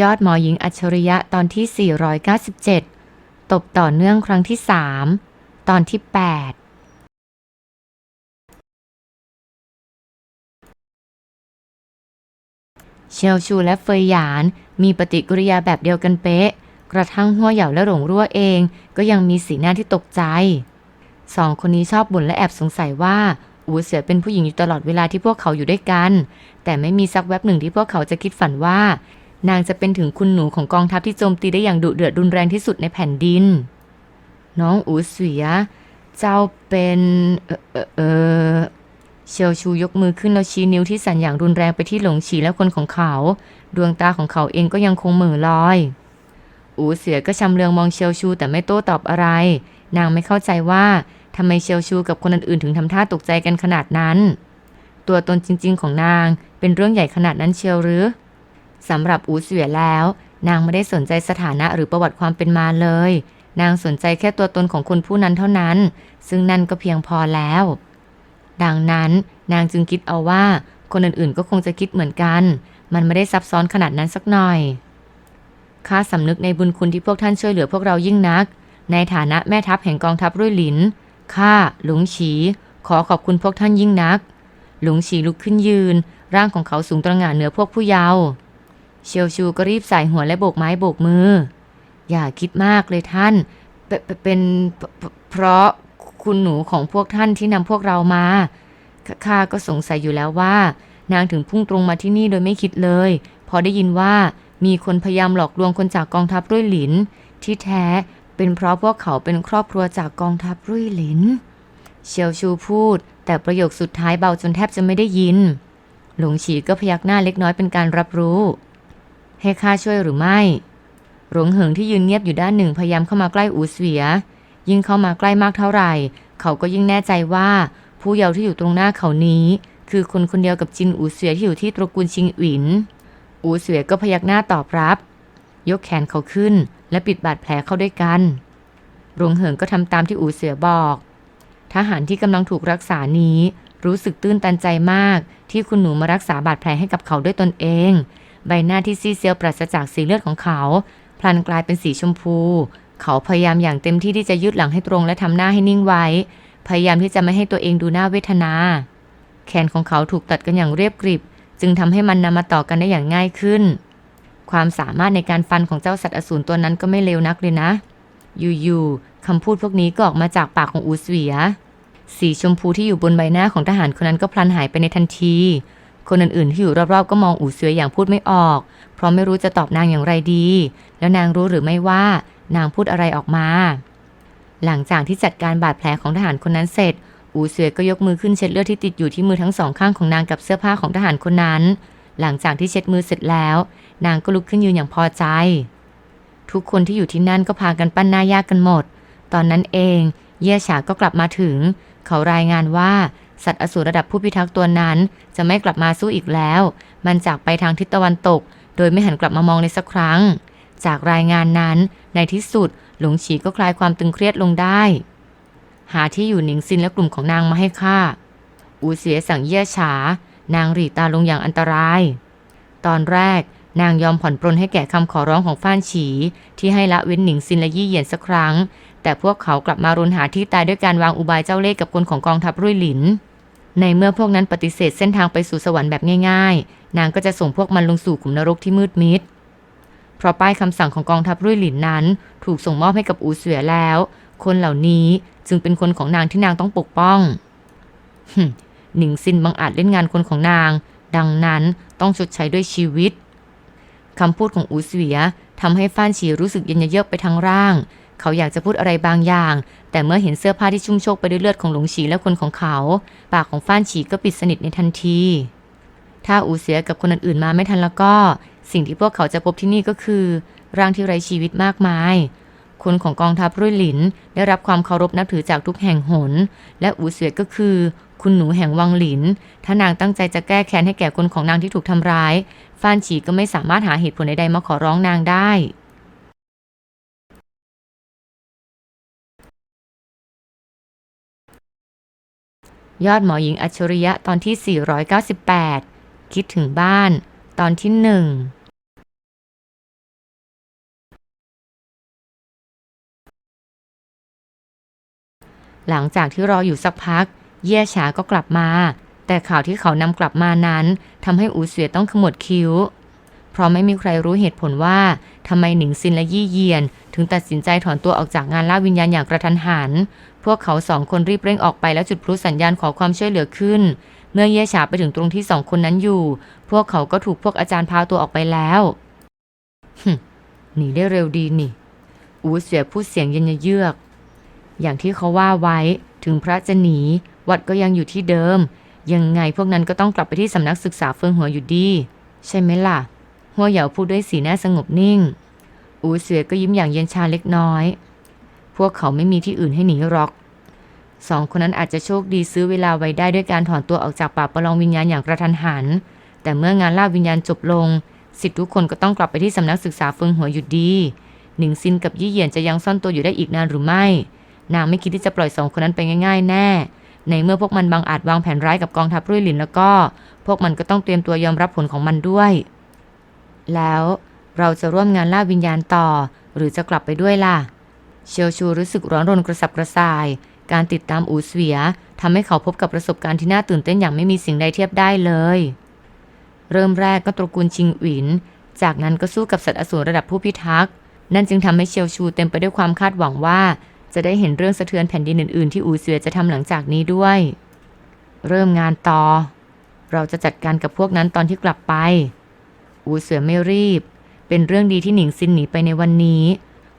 ยอดหมอหญิงอัจฉริยะตอนที่ 497 ตบต่อเนื่องครั้งที่ 3 ตอนที่ 8เชลชูและเฟยหยานมีปฏิกิริยาแบบเดียวกันเป๊ะ กระทั่งหัวเหยาและหลงรั่วเองก็ยังมีสีหน้าที่ตกใจ สองคนนี้ชอบบ่นและแอบสงสัยว่า อูเสือเป็นผู้หญิงอยู่ตลอดเวลาที่พวกเขาอยู่ด้วยกัน แต่ไม่มีสักแวบหนึ่งที่พวกเขาจะคิดฝันว่า นางจะเป็นถึงคุณหนูของกองทัพที่โจมตีได้อย่างดุเดือดรุนแรงที่สุดในแผ่นดิน น้องอูเสือเจ้าเป็น เออเออเออเชียวชูยกมือขึ้นแล้วชี้นิ้วที่สั่นอย่างรุนแรงไปที่หลงฉีและคนของเขา ดวงตาของเขาเองก็ยังคงเหม่อลอย อูเสือก็ชำเลืองมองเชียวชูแต่ไม่โต้ตอบอะไร นางไม่เข้าใจว่าทำไมเชียวชูกับคนอื่นๆถึงทำท่าตกใจกันขนาดนั้น ตัวตนจริง ๆ ของนางเป็นเรื่องใหญ่ขนาดนั้นเชียวหรือ สำหรับอูเสือแล้ว นางไม่ได้สนใจสถานะหรือประวัติความเป็นมาเลย นางสนใจแค่ตัวตนของคนผู้นั้นเท่านั้น ซึ่งนั่นก็เพียงพอแล้ว ดังนั้นนางจึงคิดเอาว่า คนอื่นๆก็คงจะคิดเหมือนกัน มันไม่ได้ซับซ้อนขนาดนั้นสักหน่อยข้าสำนึกในบุญคุณที่พวกท่านช่วยเหลือพวกเรายิ่งนัก ในฐานะแม่ทัพแห่งกองทัพรุ่ยหลินข้าหลงฉี ขอขอบคุณพวกท่านยิ่งนัก หลงฉีลุกขึ้นยืน ร่างของเขาสูงตระหง่านเหนือพวกผู้เยาว์ เชียวชูก็รีบใส่หัวและโบกไม้โบกมือ อย่าคิดมากเลยท่าน เป,เป็นเพราะคุณหนูของพวกท่านที่นำพวกเรามาขข้าก็สงสัยอยู่แล้วว่า นางถึงพุ่งตรงมาที่นี่โดยไม่คิดเลย พอได้ยินว่ามีคนพยายามหลอกลวงคนจากกองทัพรุ่ยหลิน ที่แท้เป็นเพราะพวกเขาเป็นครอบครัวจากกองทัพรุ่ยหลิน เชียวชูพูด แต่ประโยคสุดท้ายเบาจนแทบจะไม่ได้ยิน หลงฉีก็พยักหน้าเล็กน้อยเป็นการรับรู้ ให้ข้าช่วยหรือไม่ หลงเหิงที่ยืนเงียบอยู่ด้านหนึ่งพยายามเข้ามาใกล้อูเสวีย ยิ่งเข้ามาใกล้มากเท่าไหร่ เขาก็ยิ่งแน่ใจว่า ผู้เยาว์ที่อยู่ตรงหน้าเขานี้ คือคนคนเดียวกับจินอูเสวียที่อยู่ที่ตระกูลชิงหวินอูเสวียก็พยักหน้าตอบรับ ยกแขนเขาขึ้น และปิดบาดแผลเข้าด้วยกันหลงเหิงก็ทำตามที่อูเสือบอกทหารที่กำลังถูกรักษานี้ รู้สึกตื้นตันใจมาก ที่คุณหนูมารักษาบาดแผลให้กับเขาด้วยตนเอง ใบหน้าที่ซีเซียวปราศจากสีเลือดของเขา พลันกลายเป็นสีชมพู เขาพยายามอย่างเต็มที่ที่จะยืดหลังให้ตรงและทำหน้าให้นิ่งไว้ พยายามที่จะไม่ให้ตัวเองดูน่าเวทนา แขนของเขาถูกตัดกันอย่างเรียบกริบ จึงทำให้มันนำมาต่อกันได้อย่างง่ายขึ้น ความสามารถในการฟันของเจ้าสัตว์อสูรตัวนั้นก็ไม่เลวนักเลยนะ อยู่ๆคำพูดพวกนี้ก็ออกมาจากปากของอูเสวียสีชมพูที่อยู่บนใบหน้าของทหารคนนั้นก็พลันหายไปในทันที คนอื่นๆที่อยู่รอบๆก็มองอูเสืออย่างพูดไม่ออก เพราะไม่รู้จะตอบนางอย่างไรดี แล้วนางรู้หรือไม่ว่านางพูดอะไรออกมา หลังจากที่จัดการบาดแผลของทหารคนนั้นเสร็จ อูเสือก็ยกมือขึ้นเช็ดเลือดที่ติดอยู่ที่มือทั้งสองข้างของนางกับเสื้อผ้าของทหารคนนั้น หลังจากที่เช็ดมือเสร็จแล้ว นางก็ลุกขึ้นยืนอย่างพอใจ ทุกคนที่อยู่ที่นั่นก็พากันปั้นหน้ายากกันหมด ตอนนั้นเอง เย่ฉาก็กลับมาถึง เขารายงานว่า สัตว์อสูรระดับผู้พิทักษ์ตัวนั้น จะไม่กลับมาสู้อีกแล้ว มันจากไปทางทิศตะวันตก โดยไม่หันกลับมามองเลยสักครั้ง จากรายงานนั้น ในที่สุด หลงฉีก็คลายความตึงเครียดลงได้ หาที่อยู่หนิงซินและกลุ่มของนางมาให้ข้า อูเสียสั่งเย่ฉา นางหรีตาลงอย่างอันตราย ตอนแรกนางยอมผ่อนปรนให้แก่คำขอร้องของฟ้านฉี ที่ให้ละเว้นหนิงซินและยี่เหยียนสักครั้ง แต่พวกเขากลับมารุนหาที่ตายด้วยการวางอุบายเจ้าเล่ห์กับคนของกองทัพรุ่ยหลิน ในเมื่อพวกนั้นปฏิเสธเส้นทางไปสู่สวรรค์แบบง่าย ๆ นางก็จะส่งพวกมันลงสู่ขุมนรกที่มืดมิด เพราะป้ายคำสั่งของกองทัพรุ่ยหลินนั้น ถูกส่งมอบให้กับอูเสือแล้ว คนเหล่านี้จึงเป็นคนของนางที่นางต้องปกป้อง หนิงซินบังอาจเล่นงานคนของนาง ดังนั้นต้องชดใช้ด้วยชีวิตคำพูดของอูเสวียทำให้ฟ้านฉีรู้สึกเย็นเยือกไปทั้งร่าง เขาอยากจะพูดอะไรบางอย่าง แต่เมื่อเห็นเสื้อผ้าที่ชุ่มโชกไปด้วยเลือดของหลงฉีและคนของเขา ปากของฟ้านฉีก็ปิดสนิทในทันที ถ้าอูเสียกับคนอื่นๆมาไม่ทันแล้วก็ สิ่งที่พวกเขาจะพบที่นี่ก็คือ ร่างที่ไร้ชีวิตมากมาย คนของกองทัพรุ่ยหลิน ได้รับความเคารพนับถือจากทุกแห่งหน และอูเสียก็คือ คุณหนูแห่งวังหลิน ถ้านางตั้งใจจะแก้แค้นให้แก่คนของนางที่ถูกทำร้าย ฟ้านฉีก็ไม่สามารถหาเหตุผลใดๆมาขอร้องนางได้ ยอดหมอหญิงอัจฉริยะตอนที่ 498 คิดถึงบ้าน ตอนที่หนึ่งหลังจากที่รออยู่สักพัก เย่ฉาก็กลับมา แต่ข่าวที่เขานำกลับมานั้นทำให้อูเสวียต้องขมวดคิ้ว เพราะไม่มีใครรู้เหตุผลว่าทำไมหนิงซินและยี่เยียน ถึงตัดสินใจถอนตัวออกจากงานล่าวิญญาณอย่างกระทันหัน พวกเขาสองคนรีบเร่งออกไปแล้วจุดพลุสัญญาณขอความช่วยเหลือขึ้น เมื่อเย่ฉาไปถึงตรงที่สองคนนั้นอยู่ พวกเขาก็ถูกพวกอาจารย์พาตัวออกไปแล้วหึหนีได้เร็วดีนี่ อูเสียพูดเสียงเย็นเยือก อย่างที่เขาว่าไว้ถึงพระจะหนี วัดก็ยังอยู่ที่เดิม ยังไงพวกนั้นก็ต้องกลับไปที่สำนักศึกษาเฟิงหัวอยู่ดี ใช่ไหมล่ะ หัวเหยาพูดด้วยสีหน้าสงบนิ่ง อูเสือก็ยิ้มอย่างเย็นชาเล็กน้อย พวกเขาไม่มีที่อื่นให้หนีหรอกสองคนนั้นอาจจะโชคดีซื้อเวลาไว้ได้ด้วยการถอนตัวออกจากป่าประลองวิญญาณอย่างกระทันหัน แต่เมื่องานล่าวิญญาณจบลง สิทธิ์ทุกคนก็ต้องกลับไปที่สำนักศึกษาเฟิงหัวอยู่ดี หนิงซินกับยี่เหยียนจะยังซ่อนตัวอยู่ได้อีกนานหรือไม่ นางไม่คิดที่จะปล่อยสองคนนั้นไปง่าย ๆ แน่ ในเมื่อพวกมันบางอาจวางแผนร้ายกับกองทัพรุ่ยหลินแล้วก็ พวกมันก็ต้องเตรียมตัวยอมรับผลของมันด้วย แล้วเราจะร่วมงานล่าวิญญาณต่อ หรือจะกลับไปด้วยล่ะ เชียวชูรู้สึกร้อนรนกระสับกระส่าย การติดตามอูเสวียทำให้เขาพบกับประสบการณ์ที่น่าตื่นเต้นอย่างไม่มีสิ่งใดเทียบได้เลย เริ่มแรกก็ตระกูลชิงหวิน จากนั้นก็สู้กับสัตว์อสูรระดับผู้พิทักษ์ นั่นจึงทำให้เชียวชูเต็มไปด้วยความคาดหวังว่า จะได้เห็นเรื่องสะเทือนแผ่นดินอื่นๆ ที่อูเสวียจะทำหลังจากนี้ด้วย เริ่มงานต่อ เราจะจัดการกับพวกนั้นตอนที่กลับไป อูเสือไม่รีบ เป็นเรื่องดีที่หนิงซินหนีไปในวันนี้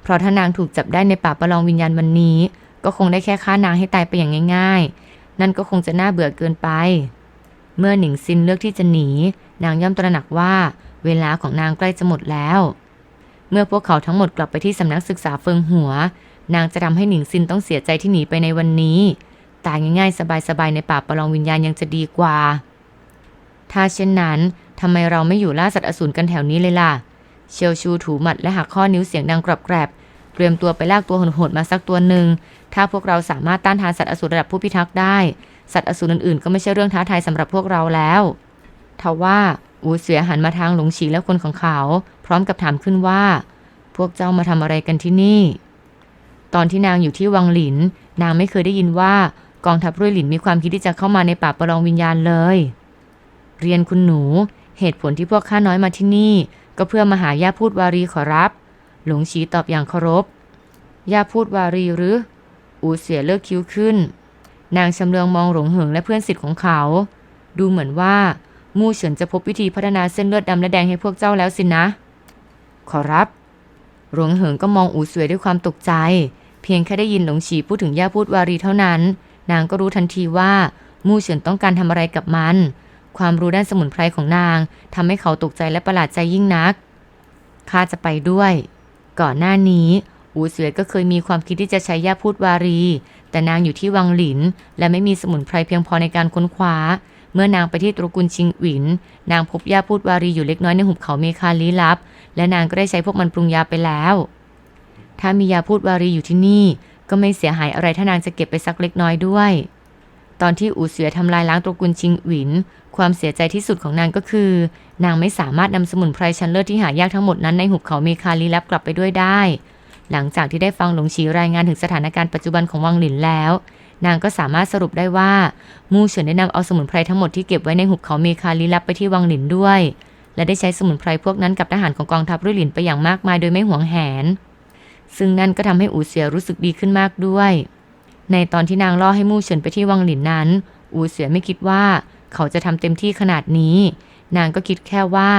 เพราะถ้านางถูกจับได้ในป่าประลองวิญญาณวันนี้ ก็คงได้แค่ฆ่านางให้ตายไปอย่างง่าย ๆ นั่นก็คงจะน่าเบื่อเกินไป เมื่อหนิงซินเลือกที่จะหนี นางย่อมตระหนักว่า เวลาของนางใกล้จะหมดแล้ว เมื่อพวกเขาทั้งหมดกลับไปที่สำนักศึกษาเฟิงหัว นางจะทำให้หนิงซินต้องเสียใจที่หนีไปในวันนี้ ตายง่ายๆ สบายๆในป่าประลองวิญญาณยังจะดีกว่า ถ้าเช่นนั้นทำไมเราไม่อยู่ล่าสัตว์อสูรกันแถวนี้เลยล่ะ เชียวชูถูหมัดและหักข้อนิ้วเสียงดังกรอบแกรบ เตรียมตัวไปลากตัวโหดๆมาสักตัวหนึ่ง ถ้าพวกเราสามารถต้านทานสัตว์อสูรระดับผู้พิทักษ์ได้ สัตว์อสูรอื่นๆ ก็ไม่ใช่เรื่องท้าทายสำหรับพวกเราแล้วทว่าอูเสือหันมาทางหลงฉีและคนของเขา พร้อมกับถามขึ้นว่า พวกเจ้ามาทำอะไรกันที่นี่ ตอนที่นางอยู่ที่วังหลิน นางไม่เคยได้ยินว่ากองทัพรุ่ยหลินมีความคิดที่จะเข้ามาในป่าประลองวิญญาณเลย เรียนคุณหนู เหตุผลที่พวกข้าน้อยมาที่นี่ ก็เพื่อมาหาย่าพูดวารีขอรับ หลงฉีตอบอย่างเคารพย่าพูดวารีหรือ อูเสียเลิกคิ้วขึ้น นางชำเลืองมองหลงเหิงและเพื่อนสิทธิ์ของเขา ดูเหมือนว่ามู่เฉินจะพบวิธีพัฒนาเส้นเลือดดำและแดงให้พวกเจ้าแล้วสินะ ขอรับ หลงเหิงก็มองอูเสวยด้วยความตกใจ เพียงแค่ได้ยินหลงฉีพูดถึงย่าพูดวารีเท่านั้น นางก็รู้ทันทีว่ามู่เฉินต้องการทำอะไรกับมัน ความรู้ด้านสมุนไพรของนางทำให้เขาตกใจและประหลาดใจยิ่งนัก ข้าจะไปด้วย ก่อนหน้านี้ อูเสวยก็เคยมีความคิดที่จะใช้ยาพูดวารี แต่นางอยู่ที่วังหลิน และไม่มีสมุนไพรเพียงพอในการค้นคว้า เมื่อนางไปที่ตระกูลชิงหวิน นางพบยาพูดวารีอยู่เล็กน้อยในหุบเขาเมคาลี้ลับ และนางก็ได้ใช้พวกมันปรุงยาไปแล้ว ถ้ามียาพูดวารีอยู่ที่นี่ ก็ไม่เสียหายอะไรถ้านางจะเก็บไปสักเล็กน้อยด้วย ตอนที่อูเสือทำลายล้างตระกูลชิงหวิน ความเสียใจที่สุดของนางก็คือ นางไม่สามารถนำสมุนไพรชั้นเลิศที่หายากทั้งหมดนั้นในหุบเขาเมคาลีลับกลับไปด้วยได้ หลังจากที่ได้ฟังหลงฉีรายงานถึงสถานการณ์ปัจจุบันของวังหลินแล้ว นางก็สามารถสรุปได้ว่ามู่เฉินได้นำเอาสมุนไพรทั้งหมดที่เก็บไว้ในหุบเขาเมคาลีลับไปที่วังหลินด้วย และได้ใช้สมุนไพรพวกนั้นกับทหารของกองทัพรุ่ยหลินไปอย่างมากมายโดยไม่หวงแหน ซึ่งนั่นก็ทำให้อูเสียรู้สึกดีขึ้นมากด้วย ในตอนที่นางล่อให้มู่เฉินไปที่วังหลินนั้น อูเสียไม่คิดว่าเขาจะทำเต็มที่ขนาดนี้ นางก็คิดแค่ว่า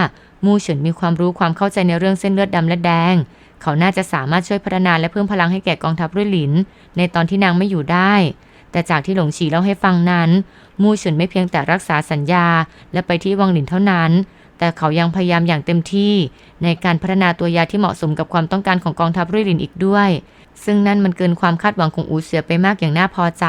มู่เฉินมีความรู้ความเข้าใจในเรื่องเส้นเลือดดำและแดง เขาน่าจะสามารถช่วยพัฒนาและเพิ่มพลังให้แก่กองทัพรุ่ยหลิน ในตอนที่นางไม่อยู่ได้ แต่จากที่หลงฉีเล่าให้ฟังนั้น มู่เฉินไม่เพียงแต่รักษาสัญญา และไปที่วังหลินเท่านั้น แต่เขายังพยายามอย่างเต็มที่ในการพัฒนาตัวยาที่เหมาะสมกับความต้องการของกองทัพรุ่ยหลินอีกด้วย ซึ่งนั่นมันเกินความคาดหวังของอูเสือไปมากอย่างน่าพอใจ